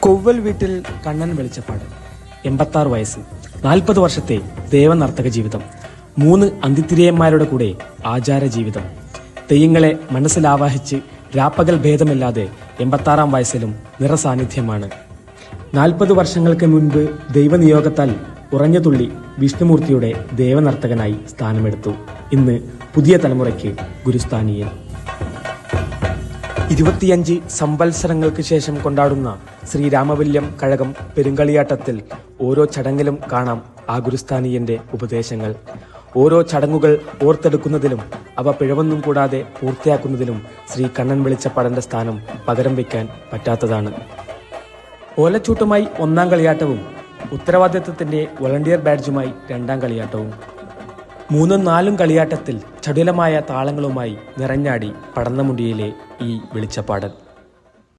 കൊവ്വൽ വീട്ടിൽ കണ്ണൻ വെളിച്ചപ്പാട് എൺപത്താറ് വയസ്സ്. നാൽപ്പത് വർഷത്തെ ദേവനർത്തക ജീവിതം. മൂന്ന് അന്തിത്തിരിയന്മാരുടെ കൂടെ ആചാര ജീവിതം. തെയ്യങ്ങളെ മനസ്സിലാവാഹിച്ച് രാപ്പകൽ ഭേദമില്ലാതെ എൺപത്താറാം വയസ്സിലും നിറസാന്നിധ്യമാണ്. നാൽപ്പത് വർഷങ്ങൾക്ക് മുൻപ് ദൈവനിയോഗത്താൽ ഉറഞ്ഞതുള്ളി വിഷ്ണുമൂർത്തിയുടെ ദേവനർത്തകനായി സ്ഥാനമെടുത്തു. ഇന്ന് പുതിയ തലമുറയ്ക്ക് ഗുരുസ്ഥാനീയൻ ഇരുപത്തിയഞ്ച് സംവത്സരങ്ങൾക്ക് ശേഷം കൊണ്ടാടുന്ന ശ്രീരാമവല്യം കഴകം പെരുങ്കളിയാട്ടത്തിൽ ഓരോ ചടങ്ങിലും കാണാം ആ ഗുരുസ്ഥാനീയന്റെ ഉപദേശങ്ങൾ. ഓരോ ചടങ്ങുകൾ ഓർത്തെടുക്കുന്നതിലും അവ പിഴവൊന്നും കൂടാതെ പൂർത്തിയാക്കുന്നതിലും ശ്രീ കണ്ണൻ വെളിച്ചപ്പാടന്റെ സ്ഥാനം പകരം വയ്ക്കാൻ പറ്റാത്തതാണ്. ഓലച്ചൂട്ടുമായി ഒന്നാം കളിയാട്ടവും ഉത്തരവാദിത്വത്തിന്റെ വോളണ്ടിയർ ബാഡ്ജുമായി രണ്ടാം കളിയാട്ടവും. മൂന്നും നാലും കളിയാട്ടത്തിൽ ചടുലമായ താളങ്ങളുമായി നിറഞ്ഞാടി പടന്നമുടിയിലെ ഈ വെളിച്ചപ്പാടൻ